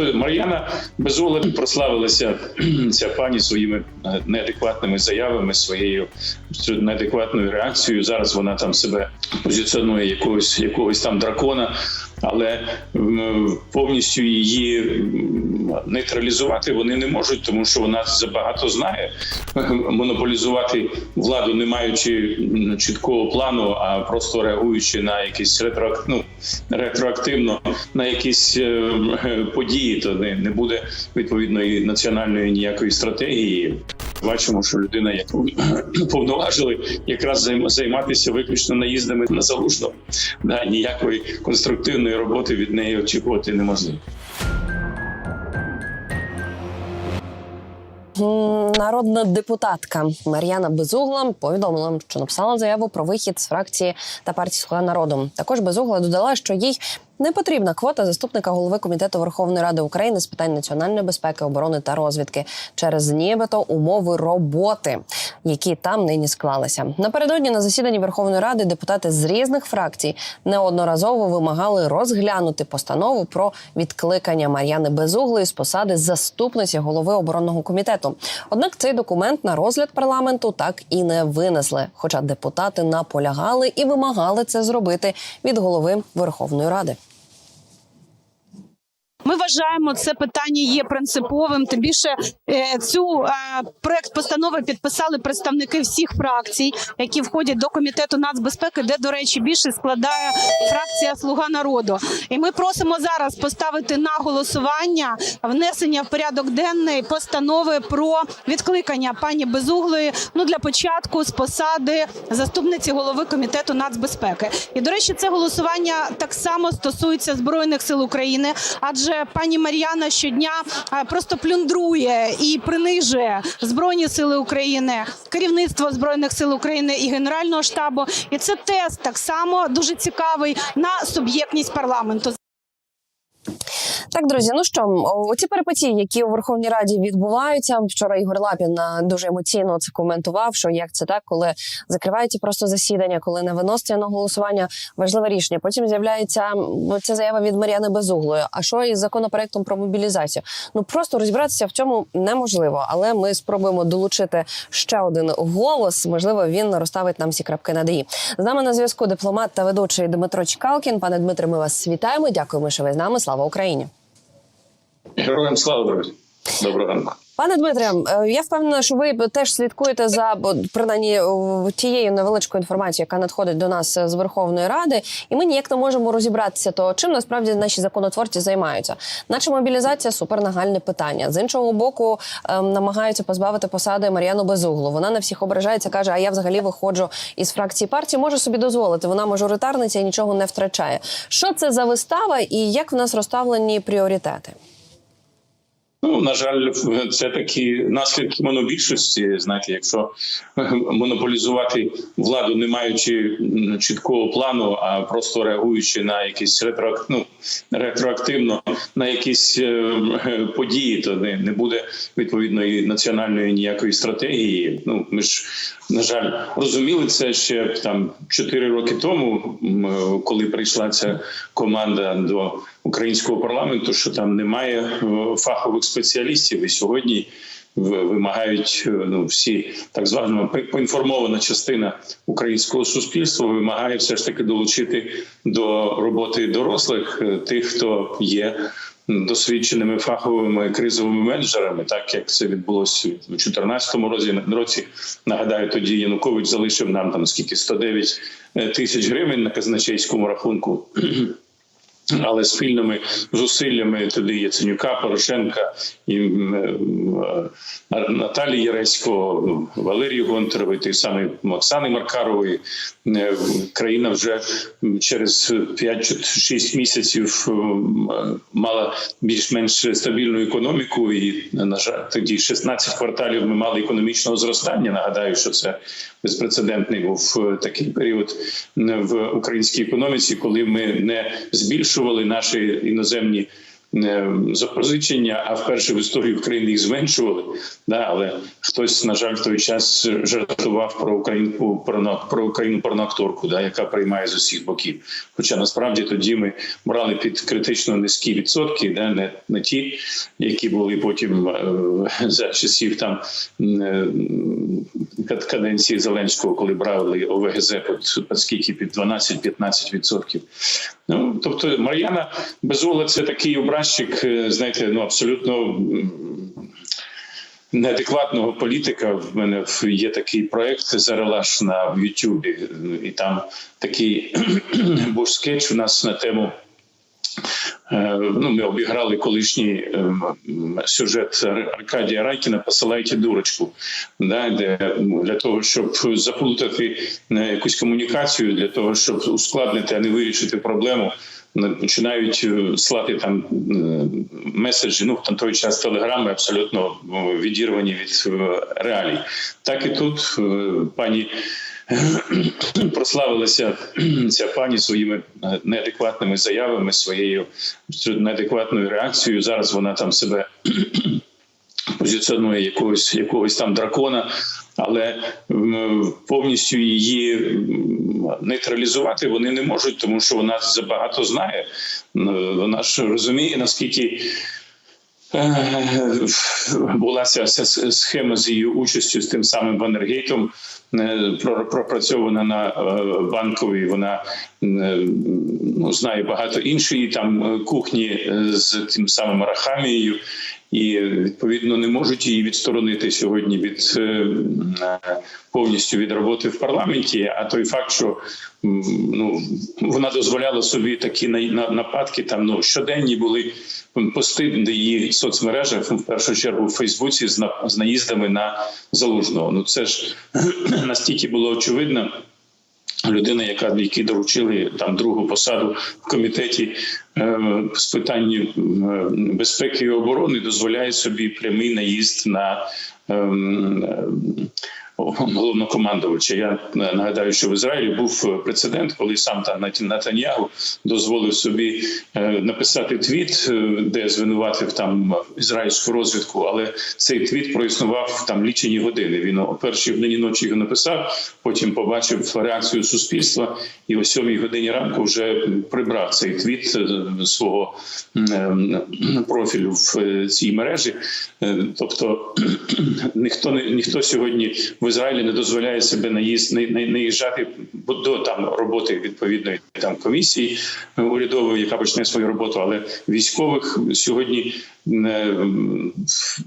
От Мар'яна Безугла прославилася ця пані своїми е, неадекватними заявами, своєю неадекватною реакцією. Зараз вона там себе позиціонує якогось якогось там дракона, але повністю її нейтралізувати вони не можуть, тому що вона забагато знає. Монополізувати владу, не маючи чіткого плану, а просто реагуючи на якісь ретро, ну, ретроактивно на якісь е, події, то не, не буде відповідної національної ніякої стратегії. Бачимо, що людина, яку повноважили, якраз займ- займатися виключно наїздами на залужного. Да, ніякої конструктивної роботи від неї очікувати неможливо. Народна депутатка Мар'яна Безугла повідомила, що написала заяву про вихід з фракції та партії «Слуга народу. Також Безугла додала, що їй не потрібна квота заступника голови комітету Верховної Ради України з питань національної безпеки, оборони та розвідки через нібито умови роботи, які там нині склалися. Напередодні на засіданні Верховної Ради депутати з різних фракцій неодноразово вимагали розглянути постанову про відкликання Мар'яни Безуглої з посади заступниці голови оборонного комітету. Однак цей документ на розгляд парламенту так і не винесли. Хоча депутати наполягали і вимагали це зробити від голови Верховної Ради. Ми вважаємо, це питання є принциповим. Тим більше е, цю е, проект постанови підписали представники всіх фракцій, які входять до комітету нацбезпеки, де, до речі, більше складає фракція Слуга народу. І ми просимо зараз поставити на голосування внесення в порядок денний постанови про відкликання пані Безуглої. Ну для початку з посади заступниці голови комітету нацбезпеки. І до речі, це голосування так само стосується збройних сил України, адже пані Мар'яна щодня е, просто плюндрує і принижує збройні сили України, керівництво збройних сил України і генерального штабу. І це тест так само дуже цікавий на суб'єктність парламенту. Так, друзі, ну що, оці перипетії, які у Верховній Раді відбуваються. Вчора Ігор Лапін дуже емоційно це коментував. Що як це так, коли закривається просто засідання, коли не виноситься на голосування важливе рішення. Потім з'являється ця заява від Мар'яни Безуглої. А що із законопроектом про мобілізацію? Ну просто розібратися в цьому неможливо, але ми спробуємо долучити ще один голос. Можливо, він розставить нам всі крапки над «і». З нами на зв'язку дипломат та ведучий Дмитро Чкалкін. Пане Дмитре, ми вас вітаємо. Дякуємо, що ви з нами. Слава Україні. Героям слава друзі. Доброго ранку. Пане Дмитре, е, я впевнена, що ви теж слідкуєте за принаймні тією невеличкою інформацією, яка надходить до нас з Верховної Ради, і ми ніяк не можемо розібратися, то чим насправді наші законотворці займаються. Наче мобілізація супернагальне питання. З іншого боку, ем, намагаються позбавити посади Мар'яну Безуглу. Вона на всіх ображається, каже: А я взагалі виходжу із фракції партії, може собі дозволити. Вона мажоритарниця і нічого не втрачає. Що це за вистава, і як в нас розставлені пріоритети? Ну на жаль, це такі наслідки монобільшості. Знаєте, якщо монополізувати владу, не маючи чіткого плану, а просто реагуючи на якісь ретро, ну, ретроактивно на якісь е, події, то не, не буде відповідної національної ніякої стратегії. Ну ми ж на жаль розуміли це ще там 4 роки тому, коли прийшла ця команда до українського парламенту, що там немає е, фахових спеціалістів, і сьогодні в- вимагають е, ну всі так звана по- поінформована частина українського суспільства вимагає все ж таки долучити до роботи дорослих е, тих, хто є досвідченими фаховими кризовими менеджерами, так як це відбулося у 2014 році. році. Нагадаю, тоді Янукович залишив нам там скільки 109 тисяч гривень на казначейському рахунку. Але спільними зусиллями туди Яценюка, Порошенка і е, Наталії Яресько, Валерії Гонтарової, той самий Оксани Маркарової, е, країна вже через 5-6 місяців мала більш-менш стабільну економіку. І на жаль, тоді 16 кварталів ми мали економічного зростання. Нагадаю, що це безпрецедентний був е, такий період в українській економіці, коли ми не збільшували наші іноземні е, запозичення, а вперше в історії України їх зменшували. Да, але хтось, на жаль, в той час жартував про Україну про, про Україну порноакторку, да, яка приймає з усіх боків. Хоча насправді тоді ми брали під критично низькі відсотки, да, не, не ті, які були потім е, за часів там е, каденції Зеленського, коли брали ОВГЗ під, під скільки під 12-15 відсотків. Ну тобто Мар'яна Безугла це такий образчик, е, знаєте, ну абсолютно. Неадекватного політика в мене є такий проект Зарелаш на Ютубі, і там такий був скетч у нас на тему Ну, ми обіграли колишній ем, сюжет Аркадія Райкіна «Посилайте дурочку, да, де для того, щоб заплутати е, якусь комунікацію, для того, щоб ускладнити, а не вирішити проблему. Починають е, слати там е, меседжі. Ну в той час телеграми абсолютно е, відірвані від е, реалій. Так і тут е, пані прославилася ця пані своїми е, неадекватними заявами, своєю неадекватною реакцією. Зараз вона там себе позиціонує якогось якогось там дракона, але повністю її нейтралізувати вони не можуть, тому що вона забагато знає. Вона ж розуміє наскільки. Е, була ця схема з її участю з тим самим Ванергейтом пропрацьована на е, банковій. Вона е, ну, знає багато іншої там е, кухні з тим самим Арахамією. І відповідно не можуть її відсторонити сьогодні від е, повністю від роботи в парламенті. А той факт, що ну вона дозволяла собі такі на- на- нападки, там ну щоденні були пости її в соцмережах, в першу чергу в Фейсбуці, з наїздами на залужного. Ну це ж настільки було очевидно. Людина, яка якій доручили там другу посаду в комітеті е, з питань е, безпеки і оборони, дозволяє собі прямий наїзд на е, головнокомандувача. Я нагадаю, що в Ізраїлі був прецедент, коли сам Нат- Натаньягу дозволив собі е, написати твіт, е, де звинуватив там ізраїльську розвідку, але цей твіт проіснував там лічені години. Він о першій годині ночі його написав, потім побачив реакцію суспільства, і о сьомій годині ранку вже прибрав цей твіт е, свого е, профілю в е, цій мережі. Е, Тобто ніхто не ніхто сьогодні в Ізраїлі не дозволяє себе наїзд не, не, наїжджати до там роботи відповідної там комісії урядової, яка почне свою роботу, але військових сьогодні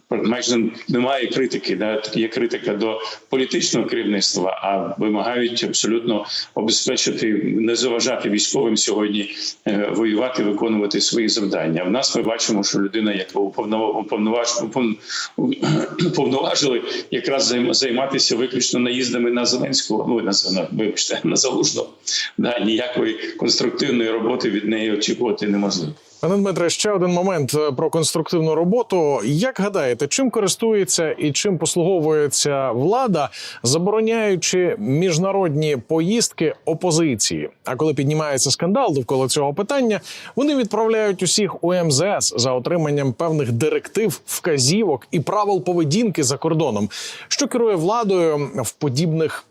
майже немає критики. Да? Є критика до політичного керівництва, а вимагають абсолютно обезпечити, не заважати військовим сьогодні е, воювати, виконувати свої завдання. В нас ми бачимо, що людина, яка уповнова- уповноваж- упов- уповноважили якраз займ- займатися виключно наїздами на Зеленського. Ну на- вибачте, на залужного. Да, ніякої конструктивної роботи від неї очікувати неможливо. Пане Дмитре, ще один момент е, про конструктивну роботу. Як гадаєте, чим користується і чим послуговується влада, забороняючи міжнародні поїздки опозиції? А коли піднімається скандал довкола цього питання, вони відправляють усіх у МЗС за отриманням певних директив, вказівок і правил поведінки за кордоном, що керує владою в подібних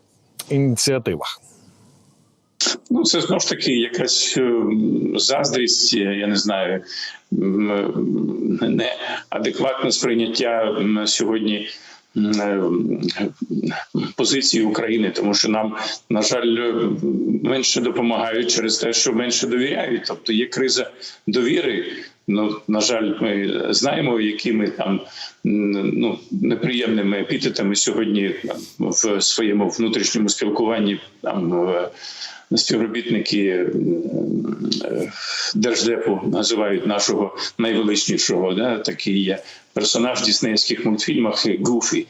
ініціативах. Ну, це знову ж таки якась е, заздрість, я не знаю, е, неадекватне сприйняття сьогодні е, позиції України, тому що нам, на жаль, менше допомагають через те, що менше довіряють. Тобто є криза довіри. Ну, на жаль, ми знаємо, якими там ну неприємними епітетами сьогодні в своєму внутрішньому спілкуванні там е, співробітники е, держдепу називають нашого найвеличнішого. Да, такий персонаж в діснеївських мультфільмах Гуфі.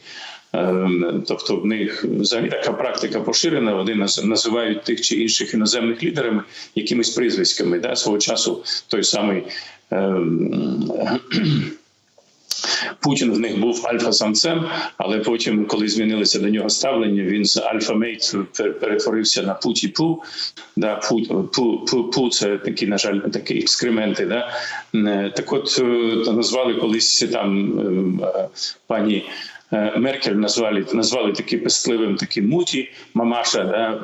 Ем, Тобто в них взагалі така практика поширена. Вони наз- називають тих чи інших іноземних лідерами якимись прізвиськами. Да? Свого часу той самий ем, Путін в них був альфа-самцем, але потім, коли змінилося до нього ставлення, він з альфа-мейт перетворився на путі-пу. Да, пу, пу, пу, пу це такі, на жаль, такі екскременти. Да? Е, Так от е, назвали колись там е, е, пані. Е, Меркель назвали назвали таким пестливим таким муті мамаша. Да?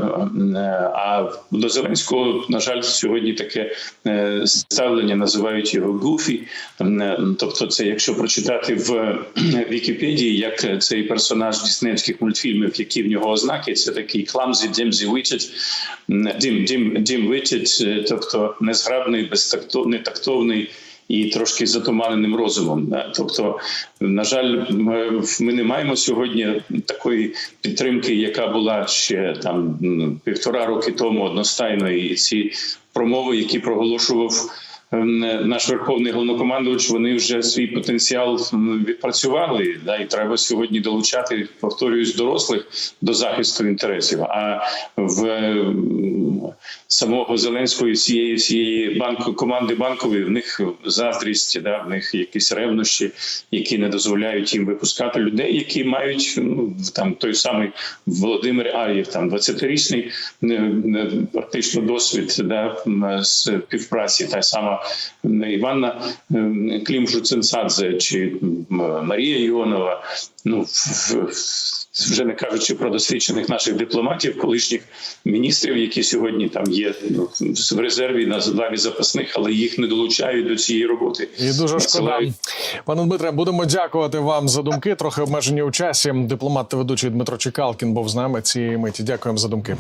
Е, А до Зеленського, на жаль, сьогодні таке е, ставлення називають його гуфі. Е, Тобто, це якщо прочитати в Вікіпедії, як цей персонаж діснеївських мультфільмів, які в нього ознаки, це такий кламзі, дімзі вичет, дім, дім, дім вичет, е, тобто незграбний, безтактов, нетактовний і трошки затуманеним розумом. Тобто, на жаль, ми- не маємо сьогодні такої підтримки, яка була ще там півтора роки тому одностайно, і ці промови, які проголошував. Ем, Наш верховний головнокомандувач, вони вже свій потенціал відпрацювали, да, і треба сьогодні долучати, повторююсь, дорослих до захисту інтересів. А в самого Зеленського і всієї всієї банку команди банкової в них заздрість, да, в них якісь ревнощі, які не дозволяють їм випускати людей, які мають ну там той самий Володимир Ар'єв, там 20-річний е, е, практично досвід да, м, співпраці, та сама м, Іванна е, Клімжу-Цинцадзе чи Марія Іонова. Ну вже не кажучи про досвідчених наших дипломатів, колишніх міністрів, які сьогодні там є ну, в резерві на лаві запасних, але їх не долучають до цієї роботи. І дуже шкода, пане Дмитре. Будемо дякувати вам за думки. Трохи обмежені у часі. Дипломат та ведучий Дмитро Чекалкін був з нами цієї миті. Дякуємо за думки.